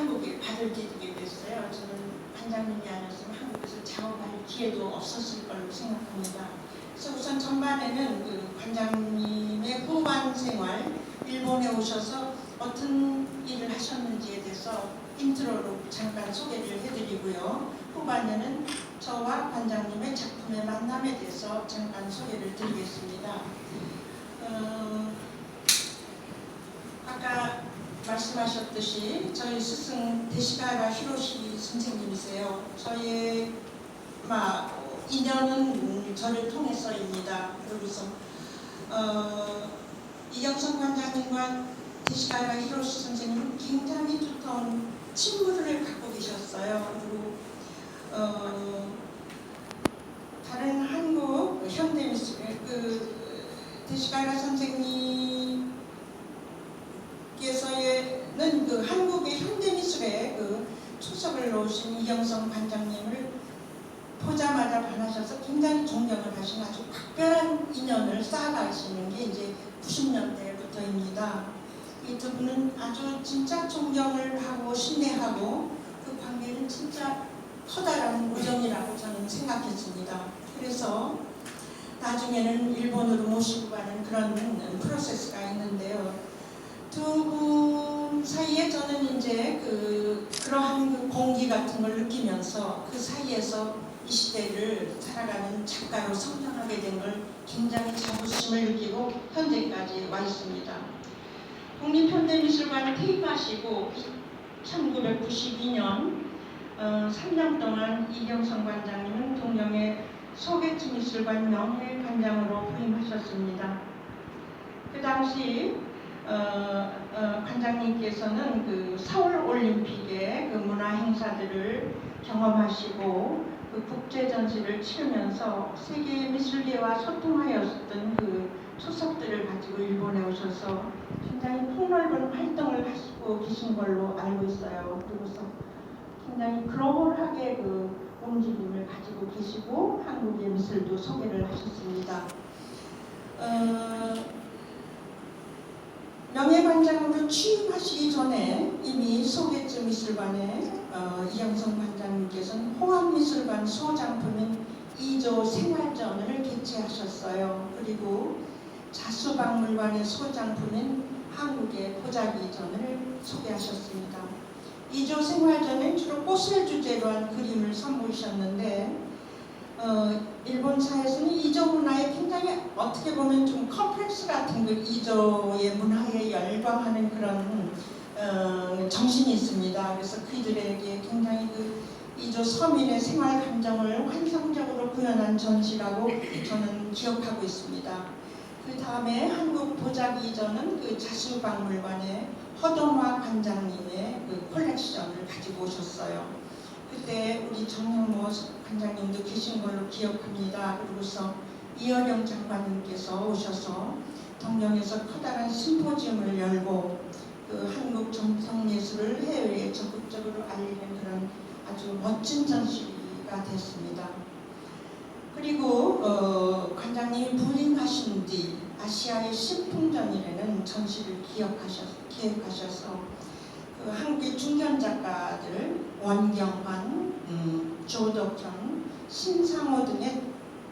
한국에 발을 디디게 됐어요. 저는 관장님이 아니었으면 한국에서 작업할 기회도 없었을 걸로 생각합니다. 그래서 우선 전반에는 그 관장님의 후반 생활, 일본에 오셔서 어떤 일을 하셨는지에 대해서 인트로로 잠깐 소개를 해드리고요. 후반에는 저와 관장님의 작품의 만남에 대해서 잠깐 소개를 드리겠습니다. 어, 아까 말씀하셨듯이 저희 스승 데시가라 히로시 선생님이세요. 저의 막 인연은 저를 통해서입니다. 그러고서 어, 이경선 관장님과 데시가라 히로시 선생님은 굉장히 두터운 친구를 갖고 계셨어요. 그리고 어, 다른 한국 현대미술 그 데시가라 선생님 께서는 그 한국의 현대미술에 그 초석을 놓으신 이영성 관장님을 보자마자 반하셔서 굉장히 존경을 하신 아주 각별한 인연을 쌓아가시는 게 이제 90년대부터입니다. 이 두 분은 아주 진짜 존경을 하고 신뢰하고 그 관계는 진짜 커다란 우정이라고 저는 생각했습니다. 그래서 나중에는 일본으로 모시고 가는 그런 프로세스가 있는데요. 두 분 사이에 저는 이제 그 그러한 그 공기 같은 걸 느끼면서 그 사이에서 이 시대를 살아가는 작가로 성장하게 된 걸 굉장히 자부심을 느끼고 현재까지 와 있습니다. 국립현대미술관 퇴임하시고 1992년 어, 3년 동안 이경성 관장님은 동경의 소개트미술관 명예관장으로 부임하셨습니다. 그 당시 어, 어, 관장님께서는 그 서울 올림픽의 그 문화 행사들을 경험하시고 그 국제 전시를 치르면서 세계 미술계와 소통하였던 그 초석들을 가지고 일본에 오셔서 굉장히 폭넓은 활동을 하시고 계신 걸로 알고 있어요. 그리고서 굉장히 글로벌하게 그 움직임을 가지고 계시고 한국의 미술도 소개를 하셨습니다. 어, 명예관장으로 취임하시기 전에 이미 소개트 미술관에 어, 이영성 관장님께서는 호암미술관 소장품인 2조 생활전을 개최하셨어요. 그리고 자수박물관의 소장품인 한국의 보자기전을 소개하셨습니다. 2조 생활전은 주로 꽃을 주제로 한 그림을 선보이셨는데 어, 일본사에서는 이조 문화에 굉장히 어떻게 보면 좀 컴플렉스 같은 그 이조의 열광 하는 그런 어, 정신이 있습니다. 그래서 그들에게 굉장히 그 이조 서민의 생활 감정을 환상적으로 구현한 전시라고 저는 기억하고 있습니다. 그 다음에 한국 보자기전은 그 자수박물관의 허동화 관장님의 그 콜렉션을 가지고 오셨어요. 그때 우리 정영모 관장님도 계신 걸로 기억합니다. 그리고서 이어령 장관님께서 오셔서 동경에서 커다란 심포지움을 열고 그 한국 정성예술을 해외에 적극적으로 알리는 그런 아주 멋진 전시가 됐습니다. 그리고 어, 관장님이 부임하신 뒤 아시아의 신풍전이라는 전시를 기억하셔, 기획하셔서 그 한국의 중견 작가들 원경환, 음, 조덕현, 신상호 등의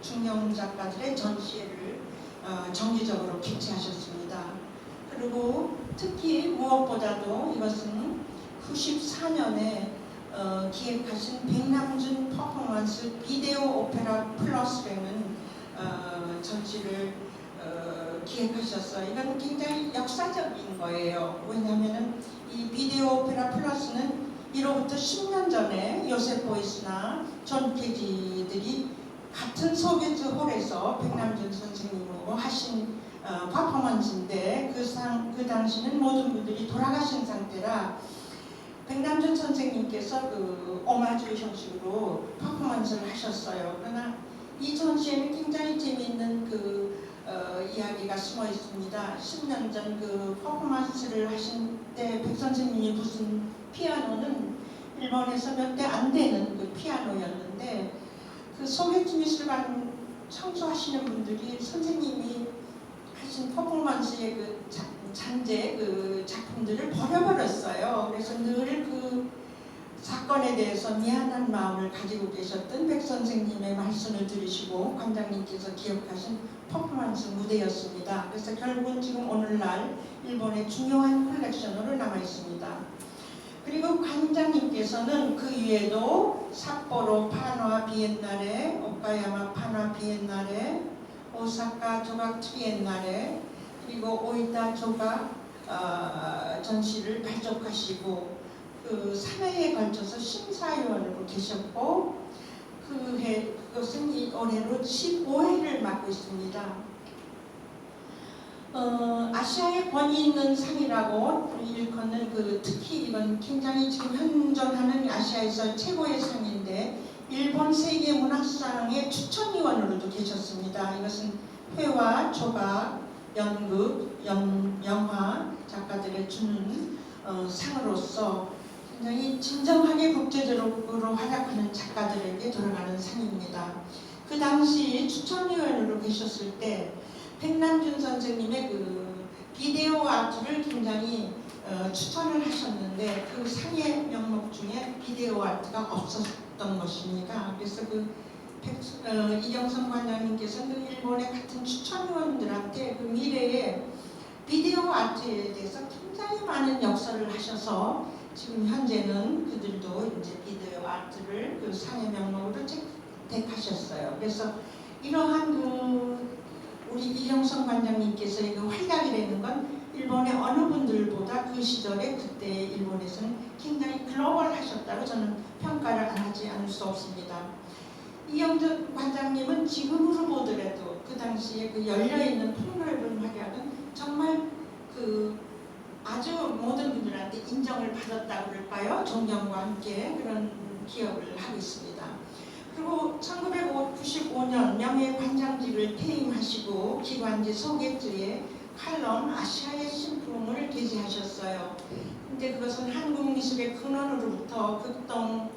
중견 작가들의 전시회를 어, 정기적으로 개최하셨습니다. 그리고 특히 무엇보다도 이것은 94년에 어, 기획하신 백남준 퍼포먼스 비데오 오페라 플러스라는 어, 전시를 어, 기획하셨어요. 이건 굉장히 역사적인 거예요. 왜냐하면 이 비디오 오페라 플러스는 이로부터 10년 전에 요셉 보이스나 존 케지들이 같은 소비에트 홀에서 하신 어, 퍼포먼스인데 그, 상, 그 당시는 모든 분들이 돌아가신 상태라 백남준 선생님께서 그 오마주 형식으로 퍼포먼스를 하셨어요. 그러나 이 전 시에는 굉장히 재미있는 그 어, 이야기가 숨어 있습니다. 10년 전 그 퍼포먼스를 하신 때 백 선생님이 무슨 피아노는 일본에서 몇 대 안 되는 그 피아노였는데 그 소개트 미술관 청소하시는 분들이 선생님이 하신 퍼포먼스의 그 잔재 그 작품들을 버려버렸어요. 그래서 늘그 일본에 대해서 미안한 마음을 가지고 계셨던 백 선생님의 말씀을 들으시고 관장님께서 기억하신 퍼포먼스 무대였습니다. 그래서 결국은 지금 오늘날 일본의 중요한 컬렉션으로 남아 있습니다. 그리고 관장님께서는 그 이외에도 삿포로 파노아 비엔날레, 오카야마 파노아 비엔날레, 오사카 조각 트리엔날레, 그리고 오이타 조각 어, 전시를 발족하시고 그 3회에 걸쳐서 심사위원으로 계셨고 그 해 그것은 이 올해로 15회를 맡고 있습니다. 어, 아시아의 권위 있는 상이라고 일컫는 그 특히 이건 굉장히 지금 현존하는 아시아에서 최고의 상인데 일본 세계 문학상의 추천위원으로도 계셨습니다. 이것은 회화, 조각, 연극, 연, 영화 작가들의 주는 어, 상으로서 굉장히 진정하게 국제적으로 활약하는 작가들에게 돌아가는 상입니다. 그 당시 추천위원으로 계셨을 때 백남준 선생님의 그 비데오 아트를 굉장히 어, 추천을 하셨는데 그 상의 명목 중에 비데오 아트가 없었 던 것입니다. 그래서 그 백, 어, 이경선 관장님께서는 그 일본의 같은 추천위원들한테 그 미래에 비데오 아트에 대해서 굉장히 많은 역사를 하셔서 지금 현재는 그들도 이제 비데오 아트를 그 상의 명목으로 택하셨어요. 그래서 이러한 그 우리 이경선 관장님께서의 그 활약이라는 건 일본의 어느 분들보다 그 시절에 그때 일본에서는 굉장히 글로벌하셨다고 저는 평가를 안 하지 않을 수 없습니다. 이영준 관장님은 지금으로 보더라도 그 당시에 그 열려있는 폭넓은 활약은 정말 그 아주 모든 분들한테 인정을 받았다고 그럴까요? 존경과 함께 그런 기억을 하고 있습니다. 그리고 1995년 명예 관장직을 퇴임하시고 기관지 소개지에 칼럼 아시아의 신품을 게재하셨어요. 근데 그것은 한국 미술의 근원으로부터 극동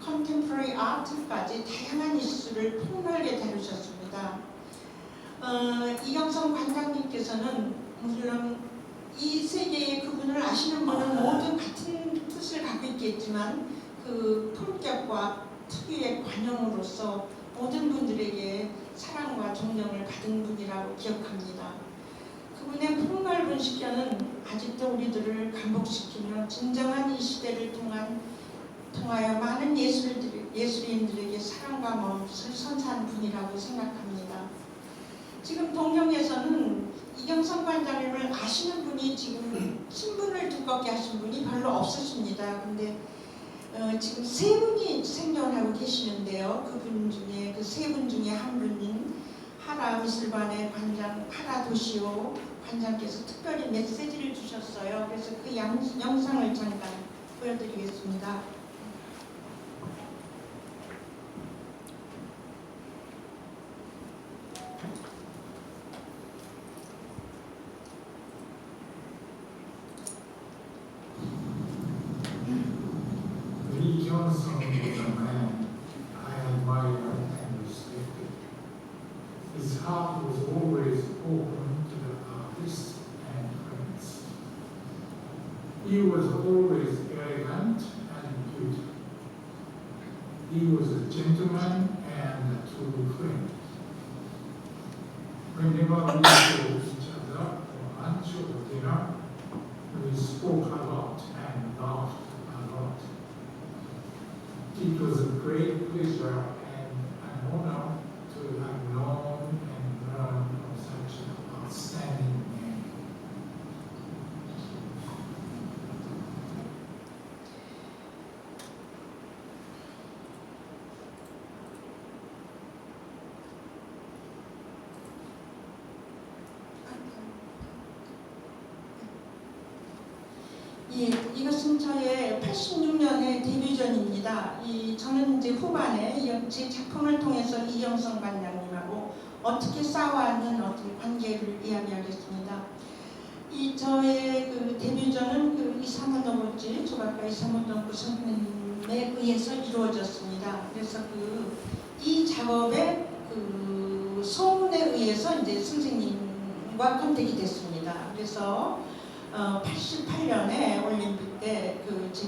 컨템포러리 아트까지 다양한 이슈를 폭넓게 다루셨습니다. 어, 이경성 관장님께서는 물론 이 세계의 그분을 아시는 분은 모두 같은 뜻을 갖고 있겠지만 그 품격과 특유의 관용으로서 모든 분들에게 사랑과 존경을 받은 분이라고 기억합니다. 그분의 폭넓은 식견은 아직도 우리들을 감복시키며 진정한 이 시대를 통한 통하여 많은 예술들, 예술인들에게 사랑과 멋을 선사한 분이라고 생각합니다. 지금 동경에서는 이경선 관장님을 아시는 분이 지금 신분을 두껍게 하신 분이 별로 없으십니다. 근데 어, 지금 세 분이 생존하고 계시는데요. 그분 중에 그 세 분 중에 한 분인 하라 미술관의 관장 하라 도시오 관장께서 특별히 메시지를 주셨어요. 그래서 그 양, 영상을 잠깐 보여드리겠습니다. He was a gentleman and a true friend. Whenever we saw each other for lunch or dinner, we spoke a lot and laughed a lot. It was a great pleasure 예, 이것은 저의 86년의 데뷔전입니다. 이 저는 이제 후반에 이- 제 작품을 통해서 이영성 관장님하고 어떻게 쌓아왔는 어떤 관계를 이야기하겠습니다. 이 저의 그 데뷔전은 그 노부지 조각가 노부 선생님에 의해서 이루어졌습니다. 그래서 그 이 작업의 그 소문에 의해서 이제 선생님과 컨택이 됐습니다. 그래서 어, 88년에 올림픽 때그 제가